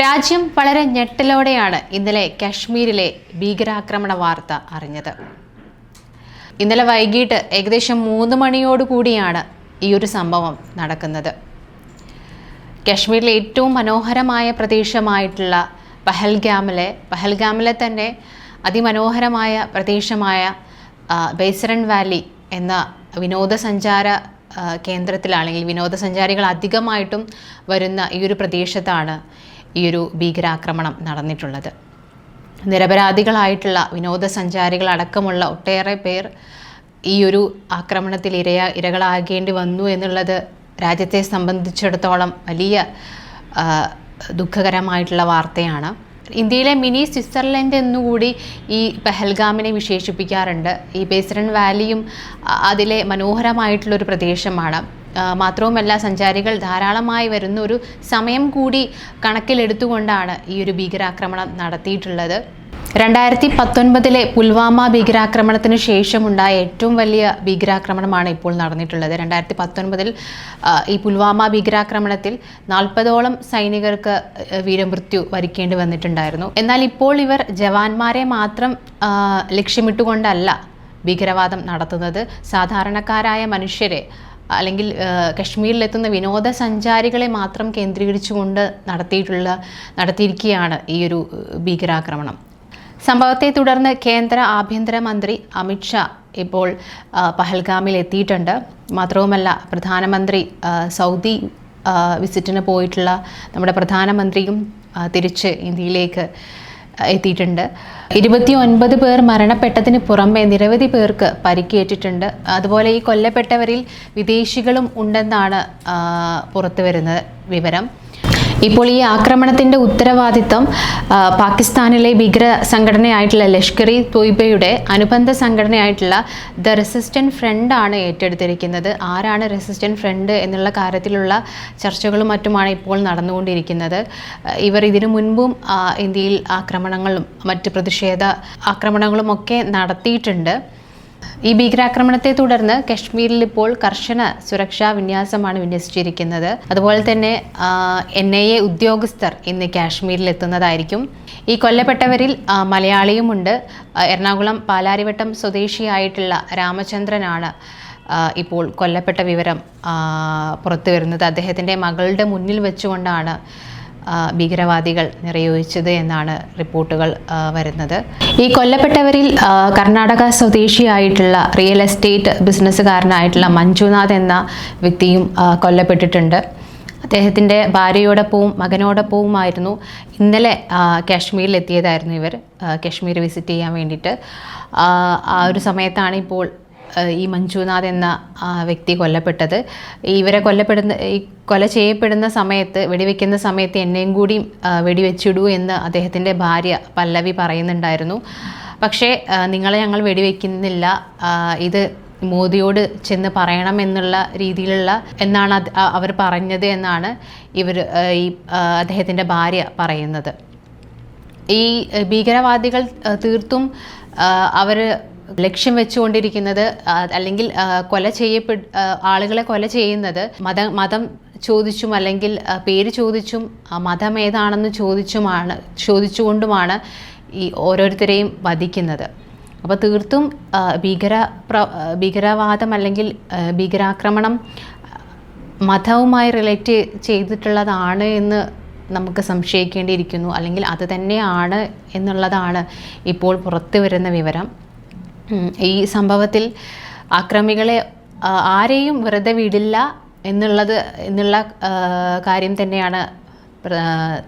രാജ്യം വളരെ ഞെട്ടലോടെയാണ് ഇന്നലെ കാശ്മീരിലെ ഭീകരാക്രമണ വാർത്ത അറിഞ്ഞത്. ഇന്നലെ വൈകിട്ട് ഏകദേശം മൂന്ന് മണിയോടുകൂടിയാണ് ഈ ഒരു സംഭവം നടക്കുന്നത്. കാശ്മീരിലെ ഏറ്റവും മനോഹരമായ പ്രദേശമായിട്ടുള്ള പഹൽഗാമിലെ പഹൽഗാമിലെ തന്നെ അതിമനോഹരമായ പ്രദേശമായ ബേസരൺ വാലി എന്ന വിനോദസഞ്ചാര കേന്ദ്രത്തിലാണെങ്കിൽ വിനോദസഞ്ചാരികൾ അധികമായിട്ടും വരുന്ന ഈ ഒരു പ്രദേശത്താണ് ഈ ഒരു ഭീകരാക്രമണം നടന്നിട്ടുള്ളത്. നിരപരാധികളായിട്ടുള്ള വിനോദസഞ്ചാരികളടക്കമുള്ള ഒട്ടേറെ പേർ ഈ ഒരു ആക്രമണത്തിൽ ഇരയ ഇരകളാകേണ്ടി വന്നു എന്നുള്ളത് രാജ്യത്തെ സംബന്ധിച്ചിടത്തോളം വലിയ ദുഃഖകരമായിട്ടുള്ള വാർത്തയാണ്. ഇന്ത്യയിലെ മിനി സ്വിറ്റ്സർലൻഡ് എന്നുകൂടി ഈ പെഹൽഗാമിനെ വിശേഷിപ്പിക്കാറുണ്ട്. ഈ ബേസ്രൺ വാലിയും അതിലെ മനോഹരമായിട്ടുള്ളൊരു പ്രദേശമാണ്. മാത്രവുമല്ല സഞ്ചാരികൾ ധാരാളമായി വരുന്ന ഒരു സമയം കൂടി കണക്കിലെടുത്തുകൊണ്ടാണ് ഈ ഒരു ഭീകരാക്രമണം നടത്തിയിട്ടുള്ളത്. രണ്ടായിരത്തി പത്തൊൻപതിലെ പുൽവാമ ഭീകരാക്രമണത്തിന് ശേഷമുണ്ടായ ഏറ്റവും വലിയ ഭീകരാക്രമണമാണ് ഇപ്പോൾ നടന്നിട്ടുള്ളത്. രണ്ടായിരത്തി പത്തൊൻപതിൽ ഈ പുൽവാമ ഭീകരാക്രമണത്തിൽ നാൽപ്പതോളം സൈനികർക്ക് വീരമൃത്യു വരിക്കേണ്ടി വന്നിട്ടുണ്ടായിരുന്നു. എന്നാൽ ഇപ്പോൾ ഇവർ ജവാന്മാരെ മാത്രം ലക്ഷ്യമിട്ടുകൊണ്ടല്ല ഭീകരവാദം നടത്തുന്നത്. സാധാരണക്കാരായ മനുഷ്യരെ അല്ലെങ്കിൽ കശ്മീരിലെത്തുന്ന വിനോദസഞ്ചാരികളെ മാത്രം കേന്ദ്രീകരിച്ചുകൊണ്ട് നടത്തിയിട്ടുള്ള നടത്തിയിരിക്കുകയാണ് ഈ ഒരു ഭീകരാക്രമണം. സംഭവത്തെ തുടർന്ന് കേന്ദ്ര ആഭ്യന്തരമന്ത്രി അമിത്ഷാ ഇപ്പോൾ പഹൽഗാമിൽ എത്തിയിട്ടുണ്ട്. മാത്രവുമല്ല പ്രധാനമന്ത്രി സൗദി വിസിറ്റിന് പോയിട്ടുള്ള നമ്മുടെ പ്രധാനമന്ത്രിയും തിരിച്ച് ഇന്ത്യയിലേക്ക് എത്തിയിട്ടുണ്ട്. ഇരുപത്തി ഒൻപത് പേർ മരണപ്പെട്ടതിന് പുറമെ നിരവധി പേർക്ക് പരിക്കേറ്റിട്ടുണ്ട്. അതുപോലെ ഈ കൊല്ലപ്പെട്ടവരിൽ വിദേശികളും ഉണ്ടെന്നാണ് പുറത്തു വരുന്ന വിവരം. ഇപ്പോൾ ഈ ആക്രമണത്തിന്റെ ഉത്തരവാദിത്തം പാകിസ്ഥാനിലെ ഭീകര സംഘടനയായിട്ടുള്ള ലഷ്കർ ഇ തൊയ്ബയുടെ അനുബന്ധ സംഘടനയായിട്ടുള്ള ദ റെസിസ്റ്റന്റ് ഫ്രണ്ട് ആണ് ഏറ്റെടുത്തിരിക്കുന്നത്. ആരാണ് റെസിസ്റ്റന്റ് ഫ്രണ്ട് എന്നുള്ള കാര്യത്തിലുള്ള ചർച്ചകളും മറ്റുമാണ് ഇപ്പോൾ നടന്നുകൊണ്ടിരിക്കുന്നത്. ഇവർ ഇതിനു മുൻപും ഇന്ത്യയിൽ ആക്രമണങ്ങളും മറ്റ് പ്രതിഷേധ ആക്രമണങ്ങളും ഒക്കെ നടത്തിയിട്ടുണ്ട്. ഈ ഭീകരാക്രമണത്തെ തുടർന്ന് കശ്മീരിൽ ഇപ്പോൾ കർശന സുരക്ഷാ വിന്യാസമാണ് വിന്യസിച്ചിരിക്കുന്നത്. അതുപോലെ തന്നെ എൻ ഐ എ ഉദ്യോഗസ്ഥർ ഇന്ന് കാശ്മീരിൽ എത്തുന്നതായിരിക്കും. ഈ കൊല്ലപ്പെട്ടവരിൽ മലയാളിയുമുണ്ട്. എറണാകുളം പാലാരിവട്ടം സ്വദേശിയായിട്ടുള്ള രാമചന്ദ്രനാണ് ഇപ്പോൾ കൊല്ലപ്പെട്ട വിവരം പുറത്തു വരുന്നത് അദ്ദേഹത്തിന്റെ മകളുടെ മുന്നിൽ വെച്ചുകൊണ്ടാണ് ഭീകരവാദികൾ നിറയൊഴിച്ചത് എന്നാണ് റിപ്പോർട്ടുകൾ വരുന്നത്. ഈ കൊല്ലപ്പെട്ടവരിൽ കർണാടക സ്വദേശിയായിട്ടുള്ള റിയൽ എസ്റ്റേറ്റ് ബിസിനസ്സുകാരനായിട്ടുള്ള മഞ്ജുനാഥ് എന്ന വ്യക്തിയും കൊല്ലപ്പെട്ടിട്ടുണ്ട്. അദ്ദേഹത്തിന്റെ ഭാര്യയോടൊപ്പവും മകനോടൊപ്പവുമായിരുന്നു ഇന്നലെ കാശ്മീരിൽ എത്തിയതായിരുന്നു ഇവർ കാശ്മീർ വിസിറ്റ് ചെയ്യാൻ വേണ്ടിയിട്ട്. ആ, ഒരു സമയത്താണ് ഇപ്പോൾ ഈ മഞ്ജുനാഥ് എന്ന വ്യക്തി കൊല്ലപ്പെട്ടത്. ഇവരെ കൊല്ലപ്പെടുന്ന ഈ കൊല ചെയ്യപ്പെടുന്ന സമയത്ത് വെടിവെക്കുന്ന സമയത്ത് എന്നെയും കൂടി വെടിവെച്ചിടൂ എന്ന് അദ്ദേഹത്തിന്റെ ഭാര്യ പല്ലവി പറയുന്നുണ്ടായിരുന്നു. പക്ഷേ നിങ്ങളെ ഞങ്ങൾ വെടിവെക്കുന്നില്ല. ഇത് മോദിയോട് ചെന്ന് പറയണം എന്നുള്ള രീതിയിലുള്ള എന്നാണ് അവർ പറഞ്ഞത് എന്നാണ് ഇവർ ഈ അദ്ദേഹത്തിന്റെ ഭാര്യ പറയുന്നത്. ഈ ഭീകരവാദികൾ തീർത്തും അവർ ലക്ഷ്യം വെച്ചുകൊണ്ടിരിക്കുന്നത് അല്ലെങ്കിൽ കൊല ചെയ്യപ്പെ ആളുകളെ കൊല ചെയ്യുന്നത് മത മതം ചോദിച്ചും അല്ലെങ്കിൽ പേര് ചോദിച്ചും മതം ഏതാണെന്ന് ചോദിച്ചുമാണ് ചോദിച്ചുകൊണ്ടുമാണ് ഈ ഓരോരുത്തരെയും വധിക്കുന്നത്. അപ്പോൾ തീർത്തും ഭീകര പ്ര ഭീകരവാദം അല്ലെങ്കിൽ ഭീകരാക്രമണം മതവുമായി റിലേറ്റ് ചെയ്തിട്ടുള്ളതാണ് എന്ന് നമുക്ക് സംശയിക്കേണ്ടിയിരിക്കുന്നു. അല്ലെങ്കിൽ അത് തന്നെയാണ് എന്നുള്ളതാണ് ഇപ്പോൾ പുറത്തു വരുന്ന വിവരം. ഈ സംഭവത്തിൽ അക്രമികളെ ആരെയും വെറുതെ വിടില്ല എന്നുള്ളത് എന്നുള്ള കാര്യം തന്നെയാണ്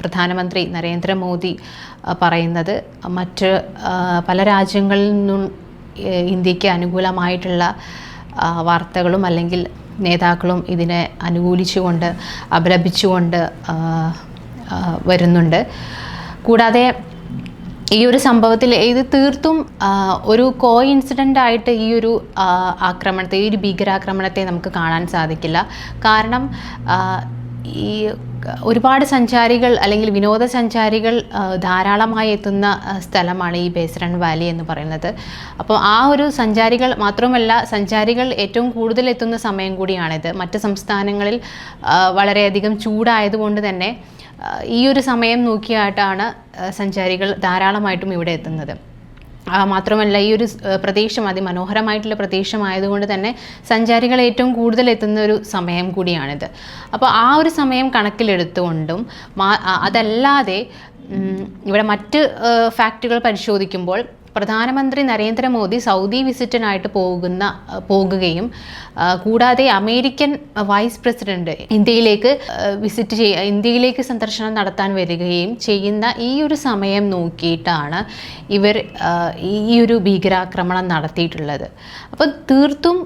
പ്രധാനമന്ത്രി നരേന്ദ്രമോദി പറയുന്നത്. മറ്റ് പല രാജ്യങ്ങളിൽ നിന്നും ഇന്ത്യയ്ക്ക് അനുകൂലമായിട്ടുള്ള വാർത്തകളും അല്ലെങ്കിൽ നേതാക്കളും ഇതിനെ അനുകൂലിച്ചുകൊണ്ട് അപലപിച്ചുകൊണ്ട് വരുന്നുണ്ട്. കൂടാതെ ഈ ഒരു സംഭവത്തിൽ ഇത് തീർത്തും ഒരു കോ ഇൻസിഡന്റ് ആയിട്ട് ഈ ഒരു ആക്രമണത്തെ ഈ ഒരു ഭീകരാക്രമണത്തെ നമുക്ക് കാണാൻ സാധിക്കില്ല. കാരണം ഈ ഒരുപാട് സഞ്ചാരികൾ അല്ലെങ്കിൽ വിനോദസഞ്ചാരികൾ ധാരാളമായി എത്തുന്ന സ്ഥലമാണ് ഈ ബേസ്രൺ വാലി എന്ന് പറയുന്നത്. അപ്പോൾ ആ ഒരു സഞ്ചാരികൾ മാത്രമല്ല സഞ്ചാരികൾ ഏറ്റവും കൂടുതൽ എത്തുന്ന സമയം കൂടിയാണിത്. മറ്റ് സംസ്ഥാനങ്ങളിൽ വളരെയധികം ചൂടായതുകൊണ്ട് തന്നെ ഈ ഒരു സമയം നോക്കിയായിട്ടാണ് സഞ്ചാരികൾ ധാരാളമായിട്ടും ഇവിടെ എത്തുന്നത്. മാത്രമല്ല ഈ ഒരു പ്രദേശം അതിമനോഹരമായിട്ടുള്ള പ്രദേശമായതുകൊണ്ട് തന്നെ സഞ്ചാരികൾ ഏറ്റവും കൂടുതൽ എത്തുന്ന ഒരു സമയം കൂടിയാണിത്. അപ്പോൾ ആ ഒരു സമയം കണക്കിലെടുത്തുകൊണ്ടും അതല്ലാതെ ഇവിടെ മറ്റ് ഫാക്റ്റുകൾ പരിശോധിക്കുമ്പോൾ പ്രധാനമന്ത്രി നരേന്ദ്രമോദി സൗദി വിസിറ്റിനായിട്ട് പോകുന്ന പോകുകയും കൂടാതെ അമേരിക്കൻ വൈസ് പ്രസിഡന്റ് ഇന്ത്യയിലേക്ക് വിസിറ്റ് ചെയ്യ ഇന്ത്യയിലേക്ക് സന്ദർശനം നടത്താൻ വരികയും ചെയ്യുന്ന ഈ ഒരു സമയം നോക്കിയിട്ടാണ് ഇവർ ഈ ഒരു ഭീകരാക്രമണം നടത്തിയിട്ടുള്ളത്. അപ്പോൾ തീർത്തും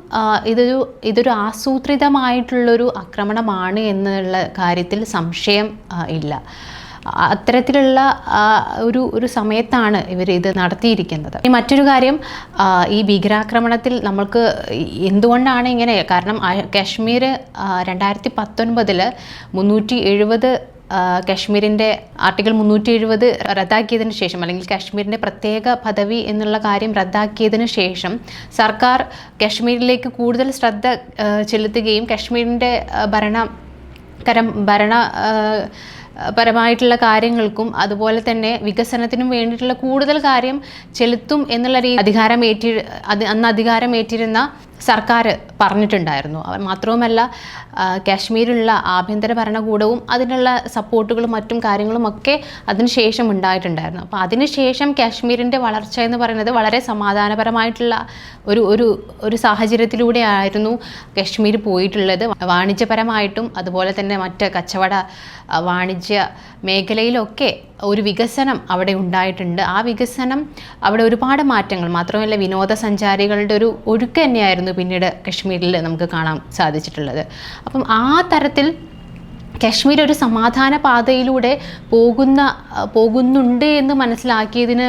ഇതൊരു ഇതൊരു ആസൂത്രിതമായിട്ടുള്ളൊരു ആക്രമണമാണ് എന്നുള്ള കാര്യത്തിൽ സംശയം ഇല്ല. അത്തരത്തിലുള്ള ഒരു ഒരു സമയത്താണ് ഇവർ ഇത് നടത്തിയിരിക്കുന്നത്. ഇനി മറ്റൊരു കാര്യം ഈ ഭീകരാക്രമണത്തിൽ നമ്മൾക്ക് എന്തുകൊണ്ടാണ് ഇങ്ങനെ? കാരണം കാശ്മീർ രണ്ടായിരത്തി പത്തൊൻപതിൽ മുന്നൂറ്റി എഴുപത് കാശ്മീരിന്റെ ആർട്ടിക്കിൾ മുന്നൂറ്റി എഴുപത് റദ്ദാക്കിയതിന് ശേഷം അല്ലെങ്കിൽ കാശ്മീരിന്റെ പ്രത്യേക പദവി എന്നുള്ള കാര്യം റദ്ദാക്കിയതിന് ശേഷം സർക്കാർ കാശ്മീരിലേക്ക് കൂടുതൽ ശ്രദ്ധ ചെലുത്തുകയും കാശ്മീരിന്റെ ഭരണ കരം ഭരണ പരമായിട്ടുള്ള കാര്യങ്ങൾക്കും അതുപോലെ തന്നെ വികസനത്തിനും വേണ്ടിയിട്ടുള്ള കൂടുതൽ കാര്യം ചെലുത്തും എന്നുള്ള രീതി അധികാരമേറ്റി അന്ന് അധികാരമേറ്റിരുന്ന സർക്കാർ പറഞ്ഞിട്ടുണ്ടായിരുന്നു. മാത്രവുമല്ല കാശ്മീരിലുള്ള ആഭ്യന്തര ഭരണകൂടവും അതിനുള്ള സപ്പോർട്ടുകളും മറ്റും കാര്യങ്ങളും ഒക്കെ അതിനുശേഷം ഉണ്ടായിട്ടുണ്ടായിരുന്നു. അപ്പോൾ അതിനുശേഷം കാശ്മീരിന്റെ വളർച്ച എന്ന് പറയുന്നത് വളരെ സമാധാനപരമായിട്ടുള്ള ഒരു ഒരു ഒരു സാഹചര്യത്തിലൂടെ ആയിരുന്നു കാശ്മീർ പോയിട്ടുള്ളത്. വാണിജ്യപരമായിട്ടും അതുപോലെ തന്നെ മറ്റ് കച്ചവട വാണിജ്യ മേഖലയിലൊക്കെ ഒരു വികസനം അവിടെ ഉണ്ടായിട്ടുണ്ട്. ആ വികസനം അവിടെ ഒരുപാട് മാറ്റങ്ങൾ മാത്രമല്ല വിനോദസഞ്ചാരികളുടെ ഒരു ഒഴുക്ക് തന്നെയായിരുന്നു പിന്നീട് കശ്മീരിൽ നമുക്ക് കാണാൻ സാധിച്ചിട്ടുള്ളത്. അപ്പം ആ തരത്തിൽ കശ്മീർ ഒരു സമാധാന പാതയിലൂടെ പോകുന്ന പോകുന്നുണ്ട് എന്ന് മനസ്സിലാക്കിയതിന്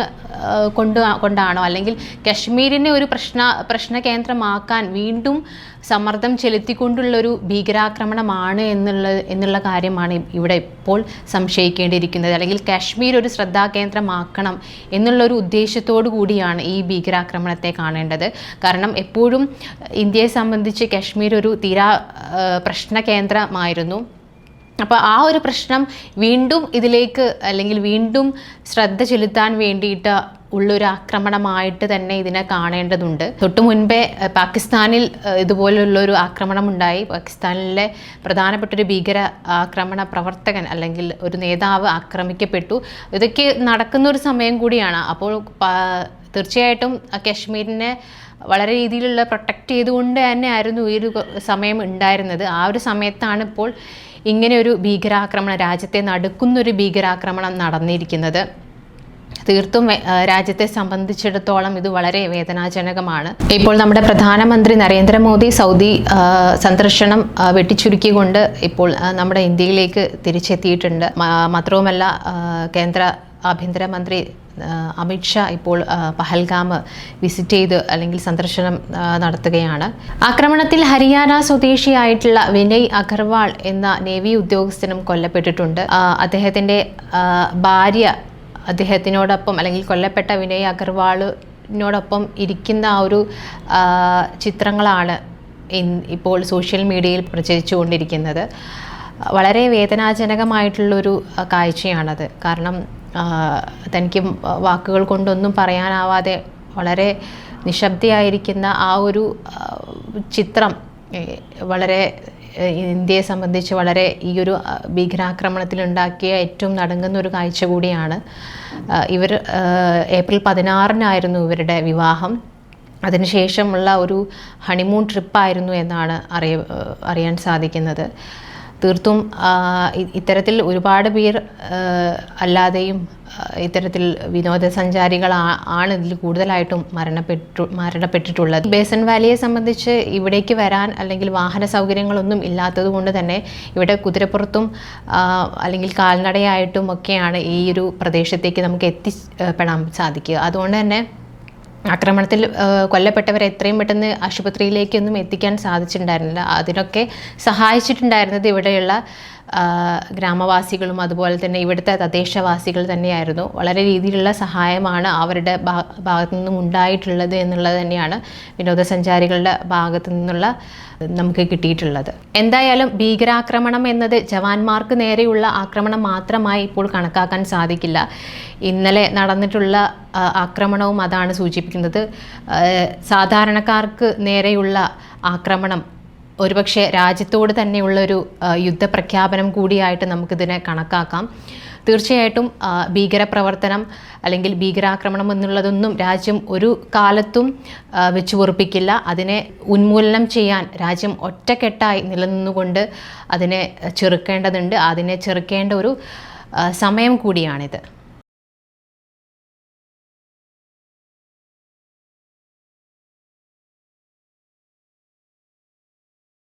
കൊണ്ട് കൊണ്ടാണോ? അല്ലെങ്കിൽ കശ്മീരിനെ ഒരു പ്രശ്ന പ്രശ്ന കേന്ദ്രമാക്കാൻ വീണ്ടും സമ്മർദ്ദം ചെലുത്തിക്കൊണ്ടുള്ളൊരു ഭീകരാക്രമണമാണ് എന്നുള്ള എന്നുള്ള കാര്യമാണ് ഇവിടെ ഇപ്പോൾ സംശയിക്കേണ്ടിയിരിക്കുന്നത്. അല്ലെങ്കിൽ കാശ്മീർ ഒരു ശ്രദ്ധാകേന്ദ്രമാക്കണം എന്നുള്ളൊരു ഉദ്ദേശത്തോടു കൂടിയാണ് ഈ ഭീകരാക്രമണത്തെ കാണേണ്ടത്. കാരണം എപ്പോഴും ഇന്ത്യയെ സംബന്ധിച്ച് കാശ്മീർ ഒരു തീരാ പ്രശ്ന കേന്ദ്രമായിരുന്നു അപ്പോൾ ആ ഒരു പ്രശ്നം വീണ്ടും ഇതിലേക്ക് അല്ലെങ്കിൽ വീണ്ടും ശ്രദ്ധ ചെലുത്താൻ വേണ്ടിയിട്ട് ഉള്ളൊരു ആക്രമണമായിട്ട് തന്നെ ഇതിനെ കാണേണ്ടതുണ്ട്. തൊട്ടു മുൻപേ പാകിസ്ഥാനിൽ ഇതുപോലുള്ളൊരു ആക്രമണം ഉണ്ടായി പാകിസ്ഥാനിലെ പ്രധാനപ്പെട്ട ഒരു ഭീകര ആക്രമണ പ്രവർത്തകൻ അല്ലെങ്കിൽ ഒരു നേതാവ് ആക്രമിക്കപ്പെട്ടു. ഇതൊക്കെ നടക്കുന്ന ഒരു സമയം കൂടിയാണ്. അപ്പോൾ തീർച്ചയായിട്ടും കശ്മീരിനെ വളരെ രീതിയിലുള്ള പ്രൊട്ടക്റ്റ് ചെയ്തുകൊണ്ട് തന്നെയായിരുന്നു ഈ ഒരു സമയം ഉണ്ടായിരുന്നത്. ആ ഒരു സമയത്താണ് ഇപ്പോൾ ഇങ്ങനെ ഒരു ഭീകരാക്രമണം രാജ്യത്തെ നടുക്കുന്നൊരു ഭീകരാക്രമണം നടന്നിരിക്കുന്നത്. തീർത്തും രാജ്യത്തെ സംബന്ധിച്ചിടത്തോളം ഇത് വളരെ വേദനാജനകമാണ്. ഇപ്പോൾ നമ്മുടെ പ്രധാനമന്ത്രി നരേന്ദ്രമോദി സൗദി സന്ദർശനം വെട്ടിച്ചുരുക്കിക്കൊണ്ട് ഇപ്പോൾ നമ്മുടെ ഇന്ത്യയിലേക്ക് തിരിച്ചെത്തിയിട്ടുണ്ട്. മാത്രവുമല്ല കേന്ദ്ര ആഭ്യന്തരമന്ത്രി അമിത്ഷാ ഇപ്പോൾ പഹൽഗാം വിസിറ്റ് ചെയ്ത് അല്ലെങ്കിൽ സന്ദർശനം നടത്തുകയാണ്. ആക്രമണത്തിൽ ഹരിയാന സ്വദേശിയായിട്ടുള്ള വിനയ് അഗർവാൾ എന്ന നേവി ഉദ്യോഗസ്ഥനും കൊല്ലപ്പെട്ടിട്ടുണ്ട്. അദ്ദേഹത്തിന്റെ ഭാര്യ അദ്ദേഹത്തിനോടൊപ്പം അല്ലെങ്കിൽ കൊല്ലപ്പെട്ട വിനയ് അഗർവാളിനോടൊപ്പം ഇരിക്കുന്ന ആ ഒരു ചിത്രങ്ങളാണ് ഇപ്പോൾ സോഷ്യൽ മീഡിയയിൽ പ്രചരിച്ചുകൊണ്ടിരിക്കുന്നത്. വളരെ വേദനാജനകമായിട്ടുള്ളൊരു കാഴ്ചയാണത്. കാരണം തനിക്ക് വാക്കുകൾ കൊണ്ടൊന്നും പറയാനാവാതെ വളരെ നിശബ്ദയായിരിക്കുന്ന ആ ഒരു ചിത്രം വളരെ ഇന്ത്യയെ സംബന്ധിച്ച് വളരെ ഈ ഒരു ഭീകരാക്രമണത്തിലുണ്ടാക്കിയ ഏറ്റവും നടങ്ങുന്ന ഒരു കാഴ്ച കൂടിയാണ്. ഇവർ ഏപ്രിൽ പതിനാറിനായിരുന്നു ഇവരുടെ വിവാഹം. അതിനുശേഷമുള്ള ഒരു ഹണിമൂൺ ട്രിപ്പായിരുന്നു എന്നാണ് അറിയ അറിയാൻ സാധിക്കുന്നത്. തീർത്തും ഇത്തരത്തിൽ ഒരുപാട് പേർ അല്ലാതെയും ഇത്തരത്തിൽ വിനോദസഞ്ചാരികൾ ആണ് ഇതിൽ കൂടുതലായിട്ടും മരണപ്പെട്ടു മരണപ്പെട്ടിട്ടുള്ളത്. ബേസൻ വാലിയെ സംബന്ധിച്ച് ഇവിടേക്ക് വരാൻ അല്ലെങ്കിൽ വാഹന സൗകര്യങ്ങളൊന്നും ഇല്ലാത്തത് കൊണ്ട് തന്നെ ഇവിടെ കുതിരപ്പുറത്തും അല്ലെങ്കിൽ കാൽനടയായിട്ടും ഒക്കെയാണ് ഈ ഒരു പ്രദേശത്തേക്ക് നമുക്ക് എത്തിപ്പെടാൻ സാധിക്കുക. അതുകൊണ്ട് തന്നെ ആക്രമണത്തിൽ കൊല്ലപ്പെട്ടവരെ എത്രയും പെട്ടെന്ന് ആശുപത്രിയിലേക്കൊന്നും എത്തിക്കാൻ സാധിച്ചിട്ടുണ്ടായിരുന്നില്ല. അതിനൊക്കെ സഹായിച്ചിട്ടുണ്ടായിരുന്നത് ഇവിടെയുള്ള ഗ്രാമവാസികളും അതുപോലെ തന്നെ ഇവിടുത്തെ തദ്ദേശവാസികൾ തന്നെയായിരുന്നു. വളരെ രീതിയിലുള്ള സഹായമാണ് അവരുടെ ഭാഗത്തു നിന്നും ഉണ്ടായിട്ടുള്ളത് എന്നുള്ളത് തന്നെയാണ് വിനോദസഞ്ചാരികളുടെ ഭാഗത്തു നിന്നുള്ള നമുക്ക് കിട്ടിയിട്ടുള്ളത്. എന്തായാലും ഭീകരാക്രമണം എന്നത് ജവാന്മാർക്ക് നേരെയുള്ള ആക്രമണം മാത്രമായി ഇപ്പോൾ കണക്കാക്കാൻ സാധിക്കില്ല. ഇന്നലെ നടന്നിട്ടുള്ള ആക്രമണവും അതാണ് സൂചിപ്പിക്കുന്നത്. സാധാരണക്കാർക്ക് നേരെയുള്ള ആക്രമണം ഒരുപക്ഷെ രാജ്യത്തോട് തന്നെയുള്ളൊരു യുദ്ധപ്രഖ്യാപനം കൂടിയായിട്ട് നമുക്കിതിനെ കണക്കാക്കാം. തീർച്ചയായിട്ടും ഭീകരപ്രവർത്തനം അല്ലെങ്കിൽ ഭീകരാക്രമണം എന്നുള്ളതൊന്നും രാജ്യം ഒരു കാലത്തും വെച്ചുപൊറുപ്പിക്കില്ല. വെച്ചു പൊറുപ്പിക്കില്ല അതിനെ ഉന്മൂലനം ചെയ്യാൻ രാജ്യം ഒറ്റക്കെട്ടായി നിലനിന്നുകൊണ്ട് അതിനെ ചെറുക്കേണ്ടതുണ്ട്. അതിനെ ചെറുക്കേണ്ട ഒരു സമയം കൂടിയാണിത്.